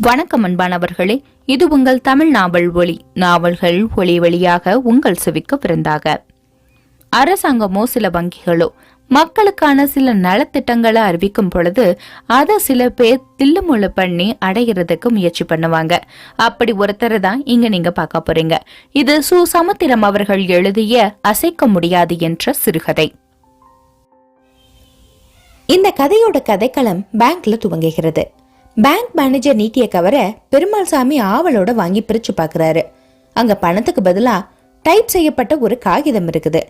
வணக்கம் அன்பானவர்களே இது உங்கள் தமிழ் நாவல் ஒளி நாவல்கள் ஒளி வழியாக உங்கள் செவிக்கு விருந்தாக. அரசாங்கமோ சில வங்கிகளோ மக்களுக்கான சில நலத்திட்டங்களை அறிவிக்கும் பொழுது அதை சில பேர் தில்லுமுள்ளு பண்ணி அடைகிறதுக்கு முயற்சி பண்ணுவாங்க. அப்படி ஒருத்தரை தான் இங்க நீங்க பார்க்க போறீங்க. இது சு சமுத்திரம் அவர்கள் எழுதிய அசைக்க முடியாது என்ற சிறுகதை. இந்த கதையோட கதைக்களம் பேங்க்ல துவங்குகிறது. பேங்க் மேனேஜர் நீட்டிய கவர பெருமாள் சாமி ஆவலோட வாங்கி பிரிச்சு பாக்குறாரு. அங்க பணத்துக்கு பதிலா டைப் செய்யப்பட்ட ஒரு காகிதம் இருக்குது.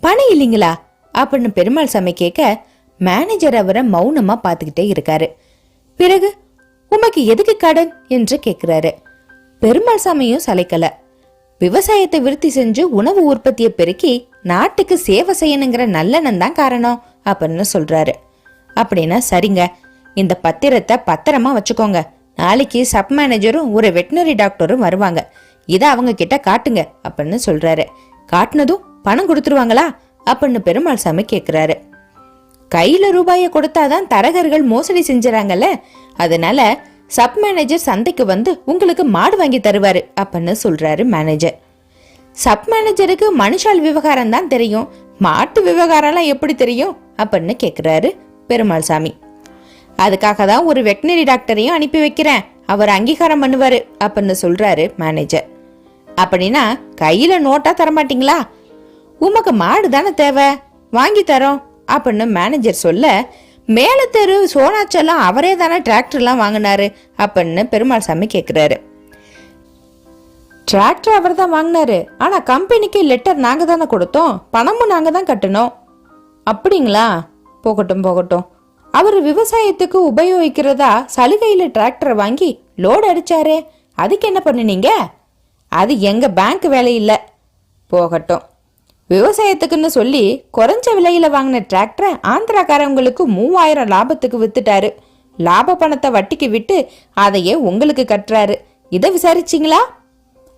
பணம் இல்லைங்களா? அப்படின்னு பெருமாள் சாமி கேட்க மேனேஜர் அவரை மௌனமா பார்த்துக்கிட்டே இருக்காரு. பிறகு உமக்கு எதுக்கு கடன்? என்று கேட்கிறாரு பெருமாள் சாமியும் சளைக்கல. விவசாயத்தை விருத்தி செஞ்சு உணவு உற்பத்தியை பெருக்கி நாட்டுக்கு சேவை செய்யணுங்கிற நல்லெண்ணம் தான் காரணம் அப்படின்னு சொல்றாரு. அப்படின்னா சரிங்க இந்த பத்திரத்தை பத்திரமா வச்சுக்கோங்க. நாளைக்கு சப் மேனேஜரும் ஒரு வெட்டினரி டாக்டரும் வருவாங்க. இதை அவங்க கிட்ட காட்டுங்க அப்படின்னு சொல்றாரு. காட்டினதும் பணம் கொடுத்துருவாங்களா? அப்படின்னு பெருமாள் சாமி கேட்கிறாரு கையில ரூபாயை கொடுத்தாதான் தரகர்கள் மோசடி செஞ்சுறாங்கல்ல? அதனால சப் மேனேஜர் சந்தைக்கு வந்து உங்களுக்கு மாடு வாங்கி தருவாரு அப்படின்னு சொல்றாரு மேனேஜர். சப் மேனேஜருக்கு மனுஷால் விவகாரம் தான் தெரியும். மாட்டு விவகாரம்லாம் எப்படி தெரியும்? அப்படின்னு கேட்குறாரு பெருமாள் சாமி. அதுக்காக தான் ஒரு வெட்டினரி டாக்டரையும் அனுப்பி வைக்கிறேன். அவர் அங்கீகாரம் பண்ணுவாரு அப்படின்னு சொல்றாரு மேனேஜர் அப்படின்னா கையில நோட்டா தரமாட்டீங்களா? உமக்கு மாடு தானே தேவை? வாங்கி தரோம் அப்படின்னு மேனேஜர் சொல்ல மேல தெரு சோனாச்செல்லாம் அவரே தானே டிராக்டர்லாம் வாங்கினாரு அப்படின்னு பெருமாள் சாமி கேட்குறாரு டிராக்டர் அவர் தான் வாங்கினாரு ஆனால் கம்பெனிக்கு லெட்டர் நாங்கள் தானே கொடுத்தோம் பணமும் நாங்கள் தான் கட்டணும். அப்படிங்களா? போகட்டும் போகட்டும். அவர் விவசாயத்துக்கு உபயோகிக்கிறதா சலுகையில் டிராக்டரை வாங்கி லோடு அடிச்சாரே? அதுக்கு என்ன பண்ணுனீங்க? அது எங்கள் பேங்க் வேலை இல்லை. போகட்டும். விவசாயத்துக்குன்னு சொல்லி குறைஞ்ச விலையில் வாங்கின டிராக்டரை ஆந்திராக்காரவங்களுக்கு மூவாயிரம் லாபத்துக்கு வித்துட்டாரு. லாப பணத்தை வட்டிக்கு விட்டு அதையே உங்களுக்கு கட்டுறாரு. இதை விசாரிச்சிங்களா?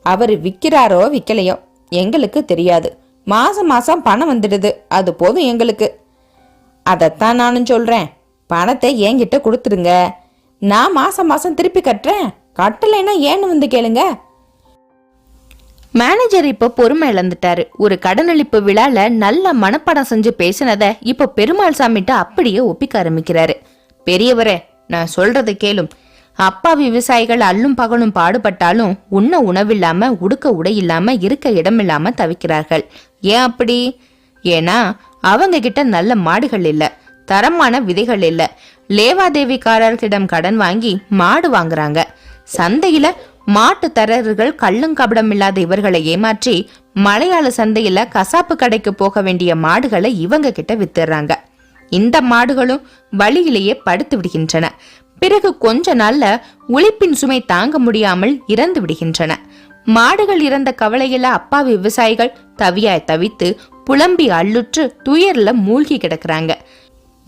அவர் விற்கிறாரோ விற்கலையோ எங்களுக்கு தெரியாது. மாசம் மாசம் பணம் வந்துடுது. அது போதும் எங்களுக்கு. அதைத்தான் நானும் சொல்கிறேன் பணத்தை என்கிட்ட கொடுத்துருங்க நான் மாசம் மாசம் திருப்பி கட்டுறேன். கட்டலைன்னா ஏன்னு வந்து கேளுங்க. மேனேஜர் இப்போ பொறுமை இழந்துட்டாரு. ஒரு கடனளிப்பு விழால நல்ல மனப்பாடம் செஞ்சு பேசினத இப்போ பெருமாள் சாமிட்ட அப்படியே ஒப்பிக்க ஆரம்பிக்கிறாரு. பெரியவரே நான் சொல்றதை கேளும். அப்பா விவசாயிகள் அல்லும் பகலும் பாடுபட்டாலும் உண்ண உணவில்லாம உடுக்க உடை இல்லாம இருக்க இடமில்லாம தவிக்கிறார்கள். ஏன் அப்படி? ஏன்னா அவங்க கிட்ட நல்ல மாடுகள் இல்லை. தரமான விதைகள் இல்ல. லேவாதேவிக்காரர்களிடம் கடன் வாங்கி மாடு வாங்குறாங்க. சந்தையில மாட்டு தரகர்கள் கள்ளும் கபடம் இல்லாத இவர்களை ஏமாற்றி மலையாள சந்தையில கசாப்பு கடைக்கு போக வேண்டிய மாடுகளை இவங்க கிட்ட வித்துறாங்க. இந்த மாடுகளும் வழியிலேயே படுத்து விடுகின்றன. பிறகு கொஞ்ச நாள்ல உழைப்பின் சுமை தாங்க முடியாமல் இறந்து விடுகின்றன. மாடுகள் இறந்த கவலையில அப்பா விவசாயிகள் தவியாய் தவித்து புலம்பி அள்ளுற்று துயர்ல மூழ்கி கிடக்குறாங்க.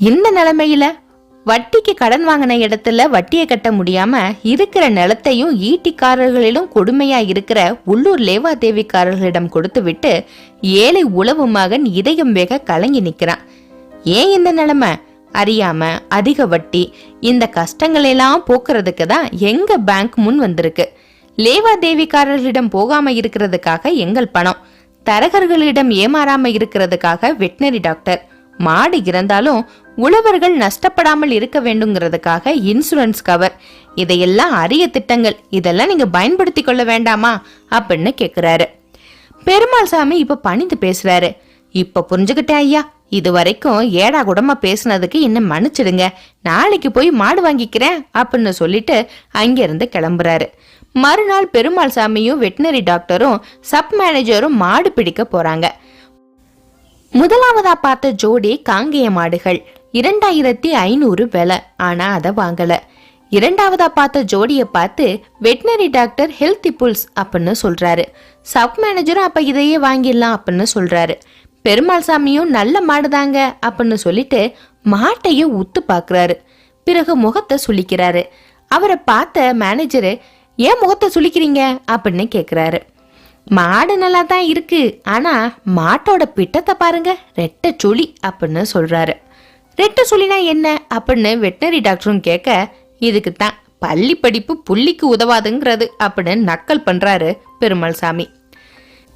இந்த நிலைமையில வட்டிக்கு கடன் வாங்கின இடத்துல வட்டியை கட்ட முடியாம இருக்கிற நிலத்தையும் ஈட்டிக்காரர்களிலும் கொடுமையா இருக்கிற உள்ளூர் லேவாதேவிக்காரர்களிடம் கொடுத்து விட்டு ஏழை உளவு மகன் இதயம் வேக கலங்கி நிக்கிறான். ஏன் இந்த நிலைமை? அறியாம அதிக வட்டி இந்த கஷ்டங்களெல்லாம் போக்குறதுக்கு தான் எங்க பேங்க் முன் வந்திருக்கு. லேவாதேவிக்காரர்களிடம் போகாம இருக்கிறதுக்காக எங்கள் பணம் தரகர்களிடம் ஏமாறாம இருக்கிறதுக்காக வெட்டினரி டாக்டர் மாடு இறந்தாலும் உழவர்கள் நஷ்டப்படாமல் இருக்க வேண்டுங்கிறதுக்காக இன்சூரன்ஸ் கவர் இதையெல்லாம் அரிய திட்டங்கள். இதெல்லாம் நீங்க பயன்படுத்தி கொள்ள வேண்டாமா? அப்படின்னு கேக்குறாரு. பெருமாள் சாமி இப்ப பணிந்து பேசுறாரு. இப்ப புரிஞ்சுக்கிட்டேன் ஐயா. இது வரைக்கும் ஏடா குடமா பேசுனதுக்கு இன்னும் மன்னிச்சிடுங்க. நாளைக்கு போய் மாடு வாங்கிக்கிறேன் அப்படின்னு சொல்லிட்டு அங்கிருந்து கிளம்புறாரு. மறுநாள் பெருமாள் சாமியும் வெட்டினரி டாக்டரும் சப் மேனேஜரும் மாடு பிடிக்க போறாங்க. முதலாவதா பார்த்த ஜோடி காங்கேய மாடுகள். இரண்டாயிரத்தி ஐநூறு விலை. ஆனா அதை வாங்கல. இரண்டாவதா பார்த்த ஜோடியை பார்த்து வெட்டினரி டாக்டர் ஹெல்த்தி புல்ஸ் அப்படின்னு சொல்றாரு. சப் மேனேஜரும் அப்ப இதையே வாங்கிடலாம் அப்படின்னு சொல்றாரு. பெருமாள் சாமியும் நல்ல மாடுதாங்க அப்படின்னு சொல்லிட்டு மாட்டையும் உத்து பாக்குறாரு. பிறகு முகத்தை சுளிக்கிறாரு. அவரை பார்த்த மேனேஜரு ஏன் முகத்தை சுளிக்கிறீங்க? அப்படின்னு கேக்குறாரு. மாடு நல்லா தான் இருக்கு. ஆனா மாட்டோட பிட்டத்தை பாருங்க. ரெட்டை சுழி அப்படின்னு சொல்றாரு. ரெட்டை சுழினா என்ன? அப்படின்னு வெட்டினரி டாக்டரும் கேட்க இதுக்கு தான் பள்ளி படிப்பு புள்ளிக்கு உதவாதுங்கிறது அப்படின்னு நக்கல் பண்றாரு பெருமாள் சாமி.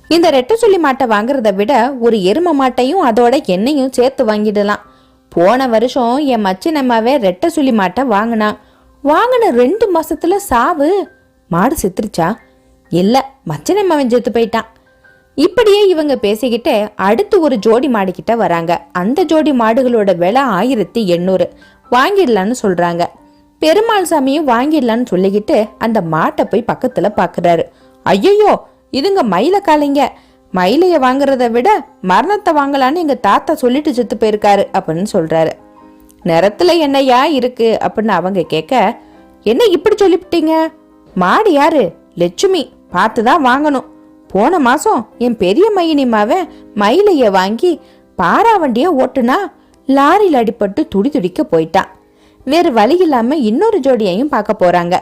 இந்த ரெட்டை சொல்லி மாட்டை வாங்குறத விட ஒரு எரும மாட்டையும் அதோட எண்ணெயும் சேர்த்து வாங்கிடலாம். போன வருஷம் என் மச்சினம்மாவே ரெட்டை சொல்லி மாட்டை வாங்கினான் வாங்கின ரெண்டு மாசத்துல சாவு. மாடு செத்துருச்சா? இல்ல மச்சினம்மாவன் செத்து போயிட்டான். இப்படியே இவங்க பேசிக்கிட்டு அடுத்து ஒரு ஜோடி மாடுகிட்ட வராங்க. அந்த ஜோடி மாடுகளோட விலை ஆயிரத்தி எண்ணூறு. வாங்கிடலான்னு சொல்றாங்க. பெருமாள் சாமியும் வாங்கிடலான்னு சொல்லிக்கிட்டு அந்த மாட்டை போய் பக்கத்துல பாக்குறாரு. ஐயோ இதுங்க மயில காலைங்க மயிலைய வாங்குறத விட மரணத்தை வாங்கலான்னு எங்க தாத்தா சொல்லிட்டு செத்து போயிருக்காரு அப்படின்னு சொல்றாரு. நிறத்துல என்னையா இருக்கு அப்படின்னு அவங்க கேட்க என்ன இப்படி சொல்லிவிட்டீங்க? மாடு யாரு? லட்சுமி பார்த்து தான் வாங்கணும். போன மாசம் என் பெரிய மையனிமாவ மயிலைய வாங்கி பாராவண்டிய ஓட்டுனா லாரியில் அடிபட்டு துடி துடிக்க போயிட்டான் வேறு வழி இல்லாம இன்னொரு ஜோடியையும் பார்க்க போறாங்க.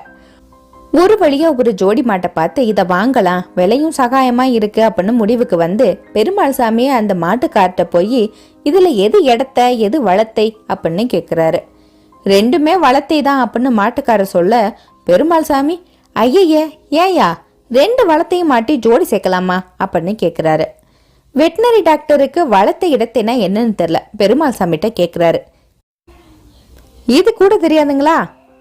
ஒரு வழியா ஒரு ஜோடி மாட்டை பார்த்து இதை வாங்கலாம் விலையும் சகாயமா இருக்கு அப்படின்னு முடிவுக்கு வந்து பெருமாள் சாமியை அந்த மாட்டுக்கார்ட்ட போய் இதுல எது இடத்த எது வளத்தை அப்படின்னு கேட்குறாரு ரெண்டுமே வளத்தை தான் அப்படின்னு மாட்டுக்காரர் சொல்ல பெருமாள் சாமி ஐயையே ஏயா ரெண்டு வளத்தையும் மாட்டி ஜோடி சேர்க்கலாமா? அப்படின்னு கேட்குறாரு வெட்டினரி டாக்டருக்கு வளத்தை இடத்தினா என்னன்னு தெரில பெருமாள் சாமிகிட்ட கேட்குறாரு இது கூட தெரியாதுங்களா?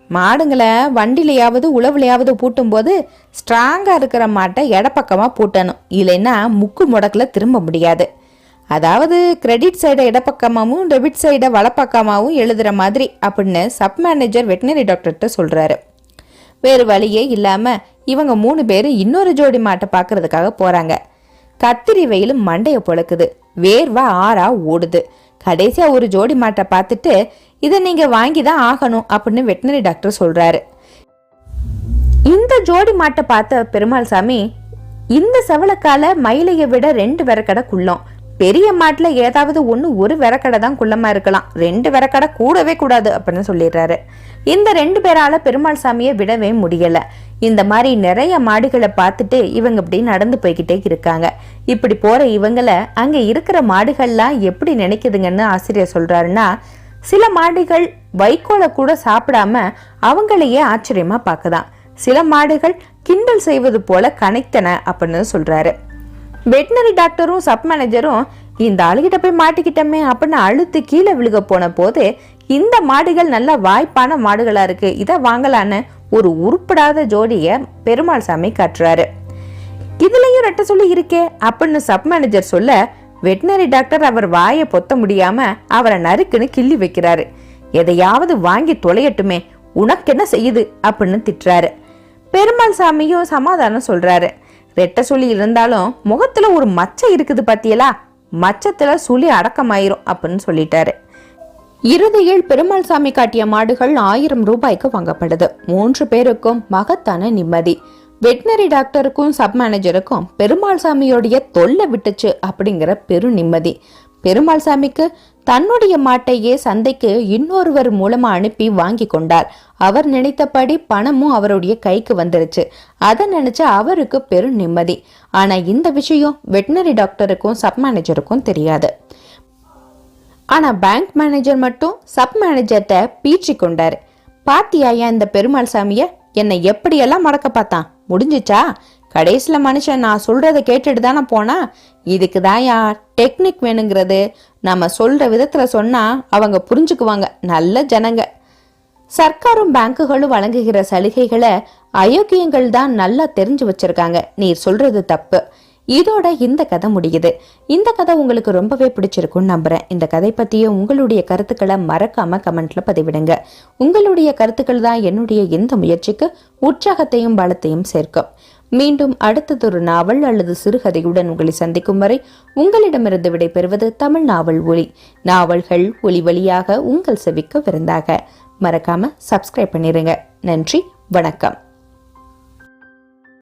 மாடுங்களை வண்டிலையாவது உழவுலையாவது பூட்டும்போது ஸ்ட்ராங்காக இருக்கிற மாட்டை இடப்பக்கமாக பூட்டணும். இல்லைன்னா முக்கு முடக்கில் திரும்ப முடியாது. அதாவது கிரெடிட் சைடை இடப்பக்கமாகவும் டெபிட் சைடை வலப்பக்கமாகவும் எழுதுகிற மாதிரி அப்படின்னு சப் மேனேஜர் வெட்டினரி டாக்டர்கிட்ட சொல்கிறாரு வேறு வழியே இல்லாமல் இவங்க மூணு பேர் இன்னொரு ஜோடி மாட்டை பார்க்கறதுக்காக போகிறாங்க கத்திரி வெயில் மண்டையை பொழக்குது. வேர்வா ஆறா ஓடுது. கடைசியா ஒரு ஜோடி மாட்டை பார்த்துட்டு இதை நீங்க வாங்கி தான் ஆகணும் அப்படின்னு வெட்டினரி டாக்டர் சொல்றாரு. இந்த ஜோடி மாட்டை பார்த்த பெருமாள் சாமி இந்த செவலக்கால மயிலையை விட ரெண்டு விறக்கடை குள்ளம். பெரிய மாட்டுல ஏதாவது ஒன்று ஒரு விறக்கடை தான் குள்ளமா இருக்கலாம். ரெண்டு விறக்கடை கூடவே கூடாது அப்படின்னு சொல்லிடுறாரு. இந்த ரெண்டு பேரால பெருமாள் சாமியை விடவே முடியலை. இந்த மாதிரி நிறைய மாடுகளை பார்த்துட்டு இவங்க இப்படி நடந்து போய்கிட்டே இருக்காங்க. இப்படி போற இவங்கள அங்க இருக்கிற மாடுகள்லாம் எப்படி நினைக்குதுங்கன்னு ஆசிரியர் சொல்றாருன்னா சில மாடுகள் வைக்கோலை கூட சாப்பிடாம அவங்களையே ஆச்சரியமா பார்க்குதான். சில மாடுகள் கிண்டல் செய்வது போல கனைத்தன அப்படின்னு சொல்றாரு. வெட்டினரி டாக்டரும் சப் மேனேஜரும் இந்த ஆளுகிட்ட போய் மாட்டிக்கிட்டோமே அப்படின்னு அழுத்து கீழே விழுக போன போது இந்த மாடுகள் நல்ல வாய்ப்பான மாடுகளா இருக்கு இதை வாங்கலான்னு ஒரு உருப்படாத ஜோடியை பெருமாள் சாமி காட்டுறாரு. இதுலயும் ரெட்ட சொல்லி இருக்கே அப்படின்னு சப் மேனேஜர் சொல்ல வெட்டினரி டாக்டர் அவர் வாயை பொத்த முடியாம அவரை நறுக்குன்னு கிள்ளி வைக்கிறாரு. எதையாவது வாங்கி தொலையட்டுமே உனக்கு என்ன செய்யுது? அப்படின்னு திட்டுறாரு. பெருமாள் சாமியும் சமாதானம் சொல்றாரு. ரெட்ட சுழி இருந்தாலும் முகத்துல ஒரு மச்சம் இருக்குது பாத்தியலா? மச்சத்துல சுழி அடக்கமாயிரும் அப்படின்னு சொல்லிட்டாரு. இறுதியில் பெருமாள் சாமி காட்டிய மாடுகள் ஆயிரம் ரூபாய்க்கு வாங்கப்படுது. மூன்று பேருக்கும் மகத்தான நிம்மதி. வெட்டினரி டாக்டருக்கும் சப் மேனேஜருக்கும் பெருமாள் சாமியோடைய தொல்லை விட்டுச்சு அப்படிங்கிற பெரு நிம்மதி. பெருமாள் சாமிக்கு தன்னுடைய மாட்டையே சந்தைக்கு இன்னொருவர் மூலமா அனுப்பி வாங்கி கொண்டார். அவர் நினைத்தபடி பணமும் அவருடைய கைக்கு வந்துருச்சு. அதை நினைச்ச அவருக்கு பெரும் நிம்மதி. ஆனா இந்த விஷயம் வெட்டினரி டாக்டருக்கும் சப் மேனேஜருக்கும் தெரியாது. ஆனால் பேங்க் மேனேஜர் மட்டும் சப் மேனேஜர்கிட்ட பீச்சி கொண்டாரு. பாத்தியாயா இந்த பெருமாள் சாமியை? என்னை எப்படியெல்லாம் மடக்க பார்த்தான்? முடிஞ்சிச்சா? கடைசியில் மனுஷன் நான் சொல்கிறத கேட்டுட்டு தானே போனா? இதுக்கு தான்யா டெக்னிக் வேணுங்கிறது? நம்ம சொல்கிற விதத்தில் சொன்னால் அவங்க புரிஞ்சுக்குவாங்க நல்ல ஜனங்க. சர்க்காரும் பேங்குகளும் வழங்குகிற சலுகைகளை அயோக்கியங்கள் தான் நல்லா தெரிஞ்சு வச்சிருக்காங்க. நீர் சொல்றது தப்பு. இதோட இந்த கதை முடியுது. இந்த கதை உங்களுக்கு ரொம்பவே பிடிச்சிருக்கும்னு நம்புறேன். இந்த கதை பத்தியும் உங்களுடைய கருத்துக்களை மறக்காம கமெண்ட்ல பதிவிடுங்க. உங்களுடைய கருத்துக்கள் தான் என்னுடைய இந்த முயற்சிக்கு உற்சாகத்தையும் பலத்தையும் சேர்க்கும். மீண்டும் அடுத்ததொரு நாவல் அல்லது சிறுகதையுடன் உங்களை சந்திக்கும் வரை உங்களிடமிருந்து விடைபெறுவது தமிழ் நாவல் ஒலி. நாவல்கள் ஒலி வழியாக உங்கள் செவிக்கு விருந்தாக. மறக்காம சப்ஸ்கிரைப் பண்ணிருங்க. நன்றி வணக்கம்.